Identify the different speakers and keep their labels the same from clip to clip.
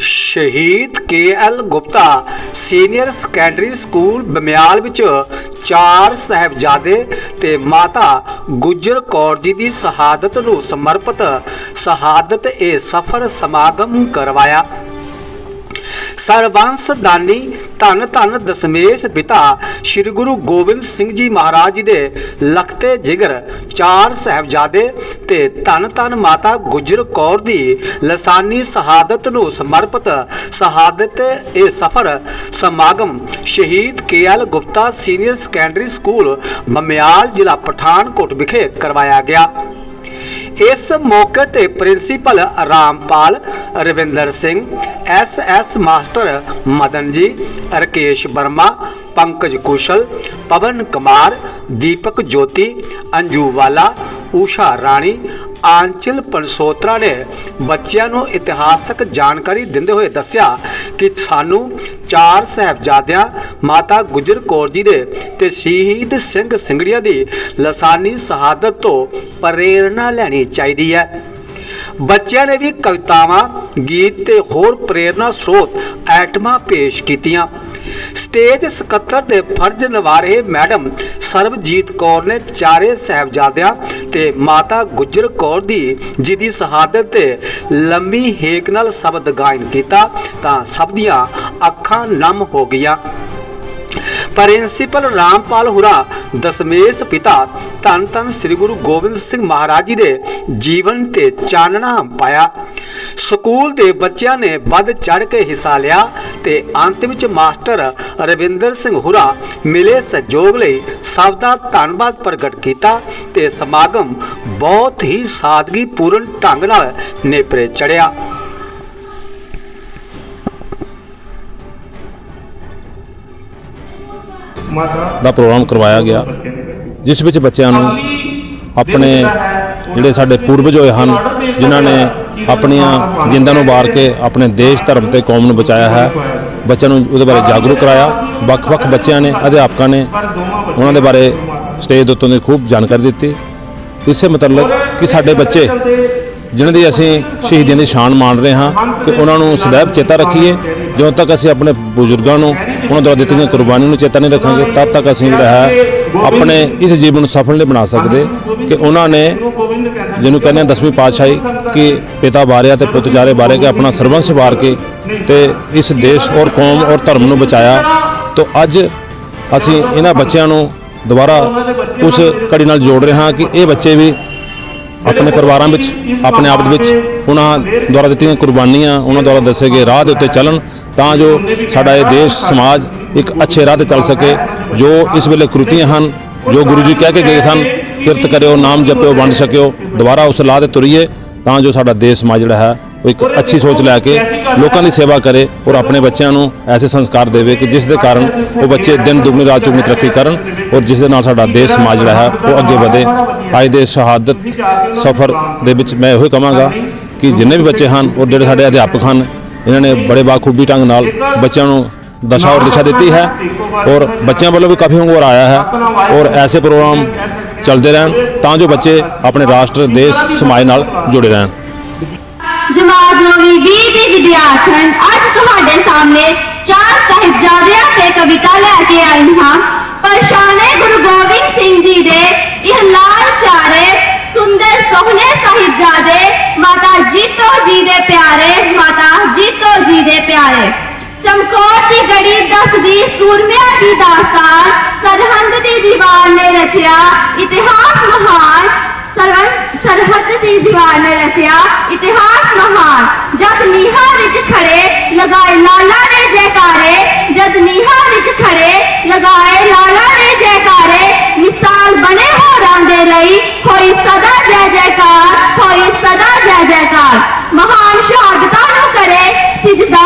Speaker 1: ਸ਼ਹੀਦ K L Gupta senior secondary school Bamial ਵਿੱਚ ਚਾਰ ਸਾਹਿਬਜ਼ਾਦੇ ਤੇ ਮਾਤਾ ਗੁਜਰ ਕੌਰ ਜੀ ਦੀ ਸ਼ਹਾਦਤ ਨੂੰ ਸਮਰਪਿਤ ਸ਼ਹਾਦਤ ਇਹ ਸਫਰ ਸਮਾਗਮ ਕਰਵਾਇਆ। ਸਰਬੰਸ ਦਾਨੀ ਧੰਨ ਧੰਨ ਦਸਮੇਸ਼ ਪਿਤਾ ਸ੍ਰੀ ਗੁਰੂ ਗੋਬਿੰਦ ਸਿੰਘ ਜੀ ਮਹਾਰਾਜ ਜੀ ਦੇ ਲਖਤੇ ਜਿਗਰ ਚਾਰ ਸਾਹਿਬਜ਼ਾਦੇ ਤੇ ਧੰਨ ਧੰਨ ਮਾਤਾ ਗੁਜਰ ਕੌਰ ਦੀ ਲਸਾਨੀ ਸ਼ਹਾਦਤ ਨੂੰ ਸਮਰਪਿਤ ਸ਼ਹਾਦਤ ਇਹ ਸਫਰ ਸਮਾਗਮ ਸ਼ਹੀਦ K L Gupta senior secondary school Mamial ਜ਼ਿਲ੍ਹਾ ਪਠਾਨਕੋਟ ਵਿਖੇ ਕਰਵਾਇਆ ਗਿਆ। ਇਸ ਮੌਕੇ ਤੇ principal Rampal Ravinder Singh, S S master Madan ji, Rakesh Verma, Pankaj ਕੁਸ਼ਲ, ਪਵਨ ਕੁਮਾਰ, ਦੀਪਕ ਜੋਤੀ, ਅੰਜੂ ਵਾਲਾ ਊਸ਼ਾ ਰਾਣੀ ਆਂਚਲ ਪਨਸੋਤਰਾ ਨੇ ਬੱਚਿਆਂ ਨੂੰ ਇਤਿਹਾਸਕ ਜਾਣਕਾਰੀ ਦਿੰਦੇ ਹੋਏ ਦੱਸਿਆ ਕਿ ਸਾਨੂੰ ਚਾਰ ਸਾਹਿਬਜ਼ਾਦਿਆਂ ਮਾਤਾ ਗੁਜਰ ਕੌਰ ਜੀ ਦੇ ਤੇ ਸ਼ਹੀਦ ਸਿੰਘ ਸਿੰਘੜੀਆਂ ਦੀ ਲਸਾਨੀ ਸ਼ਹਾਦਤ ਤੋਂ ਪ੍ਰੇਰਣਾ ਲੈਣੀ ਚਾਹੀਦੀ ਹੈ। ਬੱਚਿਆਂ ਨੇ ਵੀ ਕਵਿਤਾਵਾਂ, ਗੀਤ ਤੇ ਹੋਰ ਪ੍ਰੇਰਣਾ ਸਰੋਤ ਐਟਮਾਂ ਪੇਸ਼ ਕੀਤੀਆਂ। ਸਟੇਜ ਸਕੱਤਰ ਦੇ ਫਰਜ਼ ਨਿਭਾ ਰਹੇ ਮੈਡਮ ਸਰਬਜੀਤ ਕੌਰ ਨੇ ਚਾਰੇ ਸਾਹਿਬਜ਼ਾਦਿਆਂ ਤੇ ਮਾਤਾ ਗੁਜਰ ਕੌਰ ਦੀ, ਜਿਹਦੀ ਸ਼ਹਾਦਤ ਤੇ ਲੰਮੀ ਹੇਕ ਨਾਲ ਸ਼ਬਦ ਗਾਇਨ ਕੀਤਾ, ਤਾਂ ਸਭ ਦੀਆਂ ਅੱਖਾਂ ਨਮ ਹੋ ਗਈਆਂ। ਪ੍ਰਿੰਸੀਪਲ ਰਾਮਪਾਲ ਹੁਰਾ, ਦਸਮੇਸ਼ ਪਿਤਾ ਧੰਨ ਧੰਨ ਸ੍ਰੀ ਗੁਰੂ ਗੋਬਿੰਦ ਸਿੰਘ ਮਹਾਰਾਜ ਜੀ ਦੇ ਜੀਵਨ ਤੇ ਚਾਨਣਾ ਪਾਇਆ। ਸਕੂਲ ਦੇ ਬੱਚਿਆਂ ਨੇ ਵੱਧ ਚੜ ਕੇ ਹਿੱਸਾ ਲਿਆ ਤੇ ਅੰਤ ਵਿੱਚ ਮਾਸਟਰ ਰਵਿੰਦਰ ਸਿੰਘ ਹੁਰਾ ਮਿਲੇ ਸਹਿਯੋਗ ਲਈ ਸਭ ਦਾ ਧੰਨਵਾਦ ਪ੍ਰਗਟ ਕੀਤਾ ਤੇ ਸਮਾਗਮ ਬਹੁਤ ਹੀ ਸਾਦਗੀ ਪੂਰਨ ਢੰਗ ਨਾਲ ਨੇਪਰੇ ਚੜਿਆ
Speaker 2: ਦਾ ਪ੍ਰੋਗਰਾਮ ਕਰਵਾਇਆ ਗਿਆ ਜਿਸ ਵਿੱਚ ਬੱਚਿਆਂ ਨੂੰ ਆਪਣੇ ਜਿਹੜੇ ਸਾਡੇ ਪੂਰਵਜ ਹੋਏ ਹਨ ਜਿਨ੍ਹਾਂ ਨੇ ਆਪਣੀਆਂ ਜਿੰਦਾਂ ਨੂੰ ਵਾਰ ਕੇ ਆਪਣੇ ਦੇਸ਼ ਧਰਮ ਤੇ ਕੌਮ ਨੂੰ ਬਚਾਇਆ ਹੈ ਬੱਚਿਆਂ ਨੂੰ ਉਹਦੇ ਬਾਰੇ ਜਾਗਰੂਕ ਕਰਾਇਆ। ਵੱਖ-ਵੱਖ ਬੱਚਿਆਂ ਨੇ ਅਧਿਆਪਕਾਂ ਨੇ ਉਹਨਾਂ ਦੇ ਬਾਰੇ ਸਟੇਜ ਦੇ ਉੱਤੋਂ ਦੀ ਖੂਬ ਜਾਣਕਾਰੀ ਦਿੱਤੀ। ਇਸੇ ਮਤਲਬ ਕਿ ਸਾਡੇ ਬੱਚੇ ਜਿਨ੍ਹਾਂ ਦੀ ਅਸੀਂ ਸ਼ਹੀਦੀਆਂ ਦੀ ਸ਼ਾਨ ਮਾਣ ਰਹੇ ਹਾਂ ਕਿ ਉਹਨਾਂ ਨੂੰ ਸदैव ਚੇਤਾ ਰੱਖੀਏ। ਜਦੋਂ ਤੱਕ ਅਸੀਂ ਆਪਣੇ ਬਜ਼ੁਰਗਾਂ ਨੂੰ, ਉਹਨਾਂ ਦੁਆਰਾ ਦਿੱਤੀਆਂ ਕੁਰਬਾਨੀਆਂ ਨੂੰ ਚੇਤਾ ਨਹੀਂ ਰੱਖਾਂਗੇ, ਤਦ ਤੱਕ ਅਸੀਂ ਜਿਹੜਾ ਹੈ ਆਪਣੇ ਇਸ ਜੀਵਨ ਨੂੰ ਸਫਲ ਨਹੀਂ ਬਣਾ ਸਕਦੇ ਕਿ ਉਹਨਾਂ ਨੇ ਜਿਹਨੂੰ ਕਹਿੰਦੇ ਆ ਦਸਵੀਂ ਪਾਤਸ਼ਾਹੀ ਕਿ ਪਿਤਾ ਬਾਰਿਆ ਤੇ ਪੁੱਤ ਚਾਰੇ ਬਾਰੇ ਕੇ ਆਪਣਾ ਸਰਵੰਸ ਵਾਰ ਕੇ ਤੇ ਇਸ ਦੇਸ਼ ਔਰ ਕੌਮ ਔਰ ਧਰਮ ਨੂੰ ਬਚਾਇਆ। ਤਾਂ ਅੱਜ ਅਸੀਂ ਇਹਨਾਂ ਬੱਚਿਆਂ ਨੂੰ ਦੁਬਾਰਾ ਉਸ ਕੜੀ ਨਾਲ ਜੋੜ ਰਹੇ ਹਾਂ ਕਿ ਇਹ ਬੱਚੇ ਵੀ ਆਪਣੇ ਪਰਿਵਾਰਾਂ ਵਿੱਚ, ਆਪਣੇ ਆਪ ਦੇ ਵਿੱਚ ਉਹਨਾਂ ਦੁਆਰਾ ਦਿੱਤੀਆਂ ਕੁਰਬਾਨੀਆਂ, ਉਹਨਾਂ ਦੁਆਰਾ ਦੱਸੇ ਗਏ ਰਾਹ ਦੇ ਉੱਤੇ ਚੱਲਣ, ਤਾਂ ਜੋ ਸਾਡਾ ਇਹ ਦੇਸ਼, ਸਮਾਜ ਇੱਕ ਅੱਛੇ ਰਾਹ ਤੇ ਚੱਲ ਸਕੇ, ਜੋ ਇਸ ਵੇਲੇ ਕਰੂਤੀਆਂ ਹਨ, ਜੋ ਗੁਰੂ ਜੀ ਕਹਿ ਕੇ ਗਏ ਸਨ, ਕਿਰਤ ਕਰਿਓ, ਨਾਮ ਜਪਿਓ, ਵੰਡ ਸਕਿਓ, ਦੁਬਾਰਾ ਉਸ ਰਾਹ ਤੇ ਤੁਰੀਏ, ਤਾਂ ਜੋ ਸਾਡਾ ਦੇਸ਼, ਸਮਾਜ ਜਿਹੜਾ ਹੈ ਇੱਕ ਅੱਛੀ ਸੋਚ ਲੈ ਕੇ ਲੋਕਾਂ ਦੀ ਸੇਵਾ ਕਰੇ ਔਰ ਆਪਣੇ ਬੱਚਿਆਂ ਨੂੰ ਐਸੇ ਸੰਸਕਾਰ ਦੇਵੇ ਕਿ ਜਿਸ ਦੇ ਕਾਰਨ ਉਹ ਬੱਚੇ ਦਿਨ ਦੁਗਣੀ ਰਾਤ ਚੌਗੁਣੀ ਤਰੱਕੀ ਕਰਨ ਔਰ ਜਿਸ ਦੇ ਨਾਲ ਸਾਡਾ ਦੇਸ਼, ਸਮਾਜ ਜਿਹੜਾ ਹੈ, ਉਹ ਅੱਗੇ ਵਧੇ। ਅੱਜ ਦੇ ਸ਼ਹਾਦਤ ਸਫ਼ਰ ਦੇ ਵਿੱਚ ਮੈਂ ਇਹੋ ਹੀ ਕਹਾਂਗਾ ਕਿ ਜਿੰਨੇ ਵੀ ਬੱਚੇ ਹਨ ਔਰ ਜਿਹੜੇ ਸਾਡੇ ਅਧਿਆਪਕ ਹਨ, ਇਹਨਾਂ ਨੇ ਬੜੇ ਬਾਖੂਬੀ ਢੰਗ ਨਾਲ ਬੱਚਿਆਂ ਨੂੰ ਦਸ਼ਾ ਔਰ ਦਿਸ਼ਾ ਦਿੱਤੀ ਹੈ ਔਰ ਬੱਚਿਆਂ ਵੱਲੋਂ ਵੀ ਕਾਫੀ ਹੰਗੋਰ ਆਇਆ ਹੈ ਔਰ ਐਸੇ ਪ੍ਰੋਗਰਾਮ ਚੱਲਦੇ ਰਹਿਣ ਤਾਂ ਜੋ ਬੱਚੇ ਆਪਣੇ ਰਾਸ਼ਟਰ, ਦੇਸ਼, ਸਮਾਜ ਨਾਲ ਜੁੜੇ ਰਹਿਣ।
Speaker 3: ਜਮਾਤ ਨੌਵੀਂ ਵੀਹ ਦੀ ਵਿਦਿਆਰਥਣ ਅੱਜ ਤੁਹਾਡੇ ਸਾਹਮਣੇ ਚਾਰ ਸਾਹਿਬਜ਼ਾਦਿਆਂ ਤੇ ਕਵਿਤਾ ਲੈ ਕੇ ਆਈ ਹਾਂ। ਪਰਸ਼ਾਨੇ ਗੁਰੂ ਗੋਬਿੰਦ ਸਿੰਘ ਜੀ ਦੇ ਇਹ ਲਾਲ ਚਾਰੇ, ਸੁੰਦਰ ਸੋਹਣੇ ਸਾਹਿਬਜ਼ਾਦੇ, ਮਾਤਾ ਜੀਤੋ ਜੀ ਦੇ ਪਿਆਰੇ, ਮਾਤਾ ਜੀਤੋ ਜੀ ਦੇ ਪਿਆਰੇ। ਚਮਕੌਰ ਦੀ ਗੜੀ ਦੱਸਦੀ, ਸੂਰਮਿਆਂ ਦੀ ਦਾਸਤਾਨ, ਸਰਹੰਦ ਦੀ ਦੀਵਾਰ ਨੇ ਰਚਿਆ, ਇਤਿਹਾਸ ਮਹਾਨ ਸਰਹੰਦ ਸਰਹੱਦ ਦੀ ਦੀਵਾਰ ਨੇ ਰਚਿਆ ਇਤਿਹਾਸ ਮਹਾਨ। ਜਦ ਨੀਹਾਂ ਵਿੱਚ ਖੜੇ ਲਗਾਏ ਲਾਲਾ ਨੇ ਜੈਕਾਰੇ, ਜਦ ਨੀਹਾਂ ਵਿੱਚ ਖੜੇ ਲਗਾਏ ਲਾਲਾ ਨੇ ਜੈਕਾਰੇ, ਮਿਸਾਲ ਬਣੇ ਹੋਰਾਂ ਦੇ ਲਈ ਹੋਈ ਸਦਾ ਜੈ ਜੈਕਾਰ ਹੋਈ ਸਦਾ ਜੈ ਜੈਕਾਰ। ਮਹਾਨ ਸ਼ਹਾਦਤਾਂ ਨੂੰ ਕਰੇ ਸਿਜਦਾ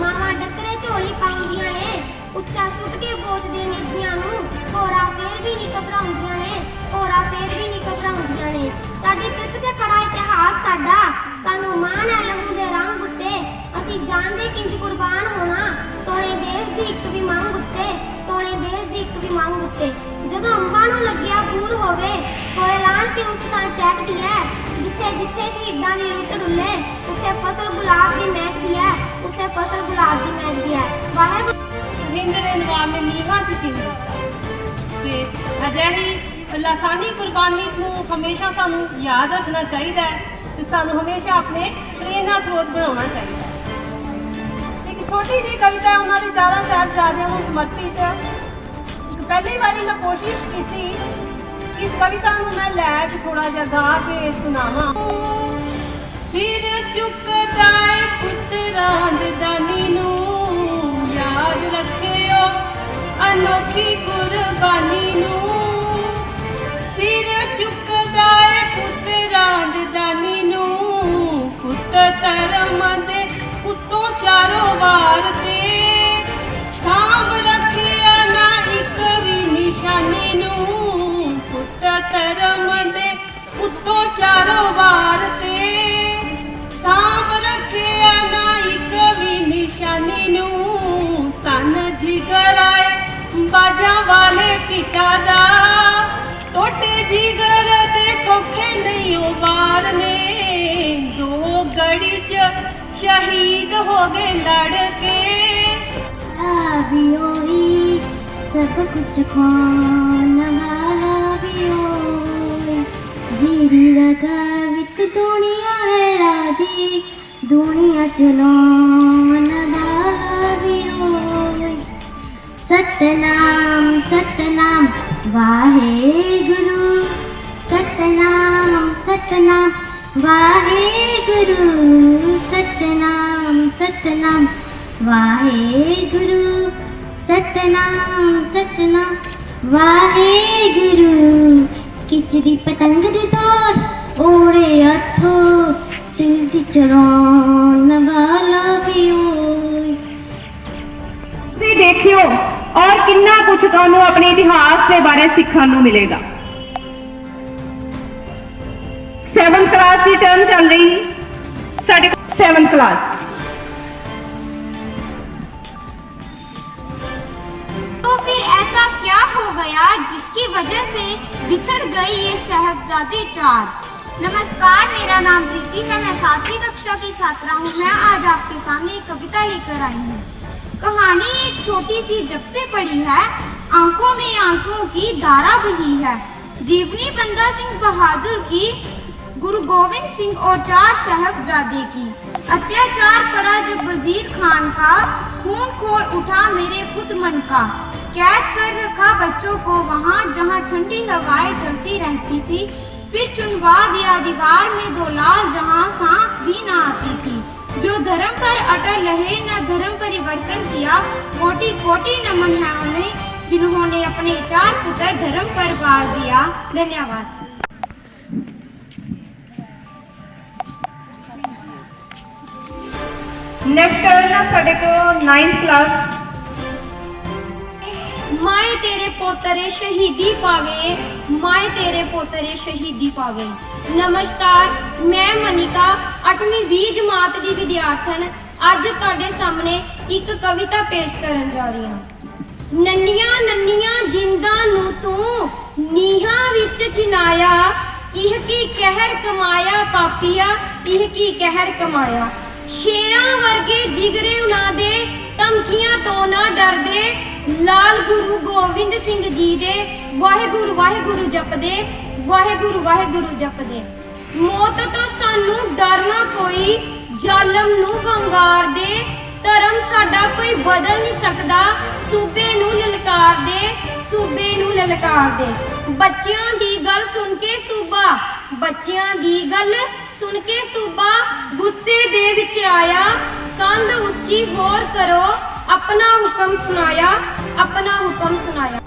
Speaker 4: ਮਾਵਾਂ ਡੱਕਰੇ ਝੋਲੀ ਪਾਉਂਦੀਆਂ ਨੇ, ਉੱਚਾ ਸੁੱਟ ਕੇ ਬੋਝਦੇ ਨਿੱਧੀਆਂ ਨੂੰ ਹੋਰਾ ਫੇਰ ਵੀ ਨਹੀਂ ਘਬਰਾਉਂਦੀਆਂ ਨੇ ਹੋਰਾ ਫੇਰ ਵੀ ਨਹੀਂ ਘਬਰਾਉਂਦੀਆਂ ਨੇ। ਸਾਡੀ ਪਿੱਠ ਤੇ ਖੜਾ ਇਤਿਹਾਸ ਸਾਡਾ, ਸਾਨੂੰ ਮਾਣ ਹੈ ਲਹੂ ਦੇ ਰੰਗ ਉੱਤੇ, ਅਸੀਂ ਜਾਣਦੇ ਕਿੰਜ ਕੁਰਬਾਨ ਹੋਣਾ, ਸੋਹਣੇ ਦੇਸ਼ ਦੀ ਇੱਕ ਵੀ ਮੰਗ ਉੱਤੇ, ਸੋਹਣੇ ਦੇਸ਼ ਦੀ ਇੱਕ ਵੀ ਮੰਗ ਉੱਤੇ। ਜਦੋਂ ਅੰਬਾਂ ਨੂੰ ਲੱਗਿਆ ਪੂਰ ਹੋਵੇ, ਕੋਈ ਐਲਾਨ ਤੇ ਉਸ ਥਾਂ ਚਹਿਕਦੀ ਹੈ ਜਿੱਥੇ ਜਿੱਥੇ ਸ਼ਹੀਦਾਂ ਦੀ ਰੁੱਤ ਡੁੱਲੇ ਉੱਥੇ ਫਸਲ ਗੁਲਾਬ ਦੀ ਮਹਿਕਦੀ ਹੈ ਉੱਥੇ ਫਸਲ ਗੁਲਾਬ ਦੀ ਮਹਿਕਦੀ ਹੈ ਵਾਹਿਗੁਰੂ
Speaker 5: ਹਿੰਦ ਦੇ ਨਵਾਬ ਨੇ ਨੀਹਾਂ ਚ ਚਿਣ ਤੇ ਅਜਿਹੀ ਲਾਸਾਨੀ ਕੁਰਬਾਨੀ ਨੂੰ ਹਮੇਸ਼ਾ ਸਾਨੂੰ ਯਾਦ ਰੱਖਣਾ ਚਾਹੀਦਾ ਹੈ ਤੇ ਸਾਨੂੰ ਹਮੇਸ਼ਾ ਆਪਣੇ ਪ੍ਰੇਰਨਾ ਸਰੋਤ ਬਣਾਉਣਾ ਚਾਹੀਦਾ ਹੈ। ਇੱਕ ਛੋਟੀ ਜਿਹੀ ਕਵਿਤਾ ਉਹਨਾਂ ਦੀ ਦਾਦਾ ਸਾਹਿਬਜ਼ਾਦਿਆਂ ਨੂੰ ਸਮਰਪਿਤ ਇੱਕ ਪਹਿਲੀ ਵਾਰੀ ਮੈਂ ਕੋਸ਼ਿਸ਼ ਕੀਤੀ। ਇਸ ਕਵਿਤਾ ਨੂੰ ਮੈਂ ਲੈ ਕੇ ਥੋੜਾ ਜਿਹਾ ਗਾ ਕੇ ਸੁਣਾਵਾਂ। ਸਿਰ ਚੁੱਕਦਾ ਅਨੋਖੀ ਕੁਰਬਾਨੀ ਨੂੰ। ਸਿਰ ਚੁੱਕਦਾ ਏ ਪੁੱਤਰਾਂ ਦੇ ਦਾਨੀ ਨੂੰ। ਪੁੱਤ ਧਰਮ ਦੇ ਪੁੱਤੋਂ ਚਾਰੋਂ ਵਾਰ ਜਿਗਰ ਦੇ ਕੋਖੇ ਨਹੀਂ ਉਹ ਵਾਰ ਨੇ ਦੋ ਗੜੀ ਚ ਸ਼ਹੀਦ ਹੋ ਗਏ ਲੜ ਕੇ।
Speaker 6: ਵੀ ਹੋਈ ਸਭ ਕੁਝ ਖਾਣ ਵਾਲਾ ਵੀ ਹੋਈ ਜੀਰੀ ਰਗਾ ਵਿੱਚ ਦੁਨੀਆ ਹੈ ਰਾਜੀ। ਦੁਨੀਆ ਚਲਾਉਣ ਵਾਲਾ ਵੀ ਹੋਈ ਸਤਨਾਮ ਸਤਨਾਮ। ਵਾਹਿਗੁਰੂ ਸਤਨਾਮ ਸਤਨਾਮ ਵਾਹਿਗੁਰੂ ਸਤਨਾਮ ਸਤਨਾਮ ਵਾਹਿਗੁਰੂ ਸਤਨਾਮ ਸਤਨਾਮ ਵਾਹਿਗੁਰੂ ਕਿਚਰੀ ਪਤੰਗ ਦੀ ਤਾਰ ਓੜੇ ਹੱਥੋਂ ਦਿਲ ਦੀ ਚਰਾਉਣ ਵਾਲਾ ਵੀ ਹੋਏ
Speaker 7: ਤੁਸੀਂ ਦੇਖਿਓ ਔਰ ਕਿੰਨਾ ਕੁਝ ਤੁਹਾਨੂੰ ਆਪਣੇ ਇਤਿਹਾਸ ਦੇ ਬਾਰੇ ਸਿੱਖਣ ਨੂੰ ਮਿਲੇਗਾ 7th ਕਲਾਸ ਦੀ ਟਰਮ ਚੱਲ ਰਹੀ ਸਾਡੇ 7th ਕਲਾਸ
Speaker 4: तो फिर ऐसा क्या हो गया जिसकी वजह से बिछड़ गई ये साहबजादे चार नमस्कार मेरा नाम प्रीति है मैं सातवीं कक्षा की छात्रा हूँ मैं आज आपके सामने एक कविता लेकर आई हूँ कहानी एक छोटी सी जब से पड़ी है आँखों में आंसुओं की धारा बही है। जीवनी बंदा सिंह बहादुर की गुरु गोविंद सिंह और चार साहबजादे की। अत्याचार पड़ा जब वज़ीर खान का, खून खोल उठा मेरे खुद मन का। कैद कर रखा बच्चों को वहाँ जहाँ ठंडी हवाएँ चलती रहती थी, फिर चुनवा दिया दीवार में दो लाल जहाँ सांस भी ना आती थी। जो धर्म पर अटल रहे, न धर्म परिवर्तन किया कोटि कोटि नमन है उन्हें। जिन्होंने अपने चार पुत्र धर्म पर वार दिया धन्यवाद
Speaker 7: ਨੈਕਸਟ ਹੈ ਨਾ ਸਾਡੇ ਕੋਲ 9th ਕਲਾਸ
Speaker 6: ਮਾਏ ਤੇਰੇ ਪੋਤਰੇ ਸ਼ਹੀਦੀ ਪਾ ਗਏ ਮਾਏ ਤੇਰੇ ਪੋਤਰੇ ਸ਼ਹੀਦੀ ਪਾ ਗਏ ਨਮਸਕਾਰ ਮੈਂ ਮਨਿਕਾ 8ਵੀਂ 20 ਜਮਾਤ ਦੀ ਵਿਦਿਆਰਥਣ ਅੱਜ ਤੁਹਾਡੇ ਸਾਹਮਣੇ ਇੱਕ ਕਵਿਤਾ ਪੇਸ਼ ਕਰਨ ਜਾ ਰਹੀ ਹਾਂ ਨੰਨੀਆਂ ਨੰਨੀਆਂ ਜਿੰਦਾਂ ਨੂੰ ਤੂੰ ਨੀਹਾਂ ਵਿੱਚ ਚਿਨਾਇਆ ਇਹ ਕੀ ਕਹਿਰ ਕਮਾਇਆ ਪਾਪੀਆ, ਇਹ ਕੀ ਕਹਿਰ ਕਮਾਇਆ। ਸ਼ੇਰਾਂ ਵਰਗੇ ਜਿਗਰੇ ਉਹਨਾਂ ਦੇ, ਧਮਕੀਆਂ ਤੋਂ ਨਾ ਡਰਦੇ। ਲਾਲ ਗੁਰੂ ਗੋਬਿੰਦ ਸਿੰਘ ਜੀ ਦੇ, ਵਾਹਿਗੁਰੂ ਵਾਹਿਗੁਰੂ ਜਪਦੇ, ਵਾਹਿਗੁਰੂ ਵਾਹਿਗੁਰੂ ਜਪਦੇ। ਮੌਤ ਤੋਂ ਸਾਨੂੰ ਡਰਨਾ ਕੋਈ, ਜ਼ਾਲਮ ਨੂੰ ਵੰਗਾਰ ਦੇ ਧਰਮ ਸਾਡਾ ਕੋਈ ਬਦਲ ਨਹੀਂ ਸਕਦਾ। ਸੂਬੇ ਨੂੰ ਲਲਕਾਰ ਦੇ, ਸੂਬੇ ਨੂੰ ਲਲਕਾਰ ਦੇ। ਬੱਚਿਆਂ ਦੀ ਗੱਲ ਸੁਣ ਕੇ ਸੂਬਾ, ਬੱਚਿਆਂ ਦੀ ਗੱਲ ਸੁਣ ਕੇ ਸੂਬਾ ਗੁੱਸੇ ਦੇ ਵਿੱਚ ਆਇਆ। ਕੰਧ ਉੱਚੀ ਹੋਰ ਕਰੋ, ਆਪਣਾ ਹੁਕਮ ਸੁਣਾਇਆ, ਆਪਣਾ ਹੁਕਮ ਸੁਣਾਇਆ।